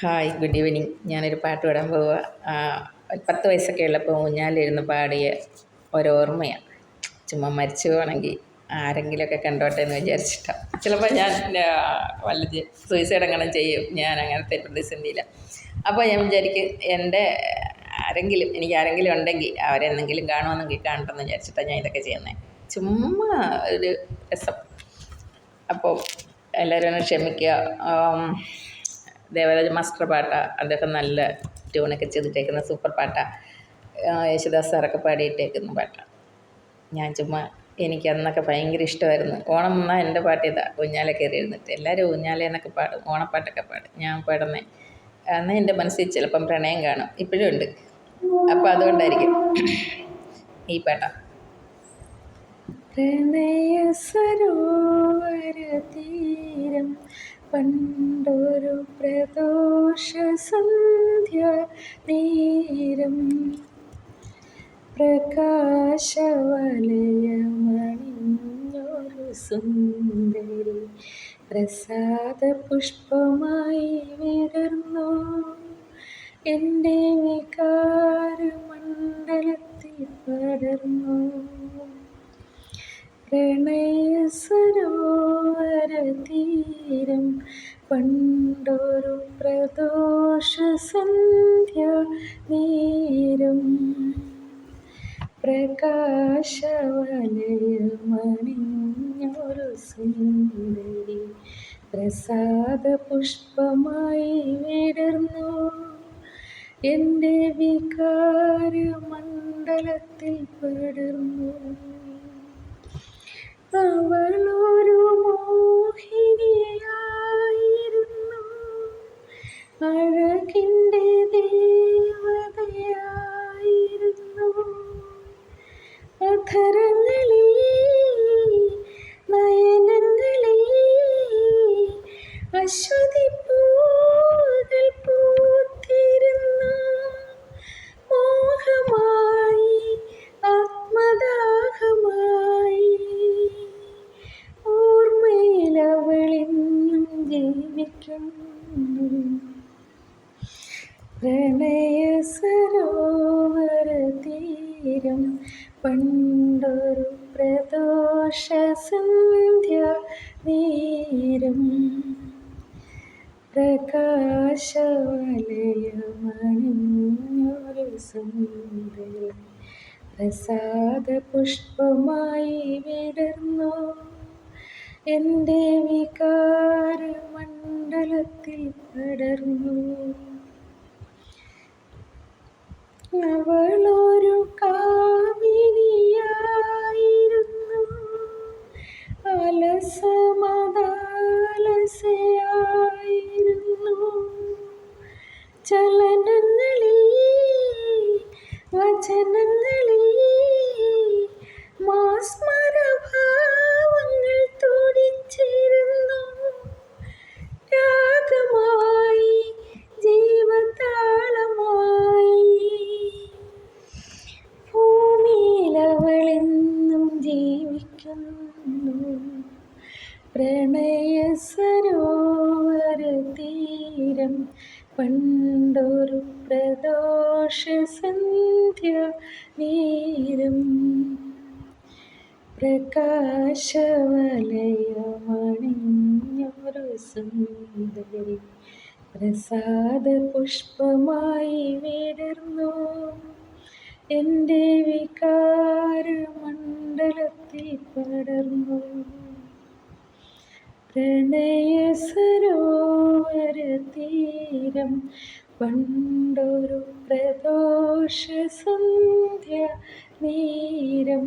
Hi good evening. ഞാനൊരു പാട്ട് പാടാൻ പോവുക. പത്ത് വയസ്സൊക്കെ ഉള്ളപ്പോൾ ഊഞ്ഞാലിരുന്ന് പാടിയ ഒരോർമ്മയാണ് ചുമ്മാ മരിച്ചു പോകണമെങ്കിൽ ആരെങ്കിലുമൊക്കെ കണ്ടോട്ടെ എന്ന് വിചാരിച്ചിട്ടാണ് ചിലപ്പോൾ ഞാൻ വല്ല സൂയിസൈഡ് അങ്ങനെ ചെയ്യും. ഞാൻ അങ്ങനത്തെ പ്രതിസന്ധിയില്ല അപ്പോൾ ഞാൻ വിചാരിക്കും എന്റെ ആരെങ്കിലും എനിക്ക് ആരെങ്കിലും ഉണ്ടെങ്കിൽ അവരെന്തെങ്കിലും കാണുമെന്നെങ്കിൽ കാണട്ടെന്ന് വിചാരിച്ചിട്ടാണ് ഞാൻ ഇതൊക്കെ ചെയ്യുന്നത് ചുമ്മാ ഒരു രസം. അപ്പോൾ എല്ലാവരും ക്ഷമിക്കുക. ദേവരാജ മാസ്റ്റർ പാട്ടാണ് അദ്ദേഹം നല്ല ട്യൂണൊക്കെ ചെയ്തിട്ടേക്കുന്ന സൂപ്പർ പാട്ടാണ് യേശുദാസ് സാറൊക്കെ പാടിയിട്ടേക്കുന്ന പാട്ടാണ് ഞാൻ ചുമ്മാ എനിക്ക് അന്നൊക്കെ ഭയങ്കര ഇഷ്ടമായിരുന്നു. ഓണം എന്നാൽ എന്റെ പാട്ട് ഇതാ ഊഞ്ഞാലെ കയറി ഇരുന്നിട്ട് എല്ലാവരും ഊഞ്ഞാല എന്നൊക്കെ പാടും ഓണപ്പാട്ടൊക്കെ പാടും. ഞാൻ പാടുന്നേ എന്നാൽ എന്റെ മനസ്സിൽ ചിലപ്പം പ്രണയം കാണും. ഇപ്പോഴും ഉണ്ട്. അപ്പോൾ അതുകൊണ്ടായിരിക്കും ഈ പാട്ടാണ് പ്രണയ പണ്ടൊരു പ്രദോഷ സന്ധ്യ നേരം പ്രകാശവലയമണിഞ്ഞൊരു സുന്ദരി പ്രസാദ പുഷ്പമായി വിടർന്നു. എന്റെ വികാരമണ്ഡലത്തിൽ പടർന്നു. പ്രണയ സരോവര തീരം പണ്ടൊരു പ്രദോഷസന്ധ്യ നീരം പ്രകാശവലയമണിഞ്ഞൊരു സുന്ദരി പ്രസാദ പുഷ്പമായി വിടർന്നു. എന്റെ വികാരമണ്ഡലത്തിൽ പടർന്നു. അവളൊരു മോഹിനിയായിരുന്നു. അഴകിന്റെ ദേവതയായിരുന്നു. അധരങ്ങളിൽ നയനങ്ങളിൽ അശ്വതി ജീവിക്കുന്നു പ്രണയ സരോവര തീരം പണ്ടൊരു പ്രദോഷ സന്ധ്യ നേരം പ്രകാശവലയമണിഞ്ഞൊരു സുന്ദരി പ്രസാദ പുഷ്പമായി എന്റെ വികാരമണ്ഡലത്തിൽ പടർന്നു. അവളൊരു കാമിനിയായിരുന്നു. അലസമതാലസയായിരുന്നു ചലനങ്ങളിൽ വചനങ്ങളിൽ പ്രണയ സരോവര തീരം പണ്ടൊരു പ്രദോഷ സന്ധ്യ നേരം പ്രകാശവലയമണിഞ്ഞൊരു സുന്ദരി പ്രസാദ പുഷ്പമായി വിടർന്നു. എന്റെ വികാരമണ്ഡലത്തിൽ പടർന്നു പ്രണയ സരോവര തീരം പണ്ടൊരു പ്രദോഷ സന്ധ്യ നേരം.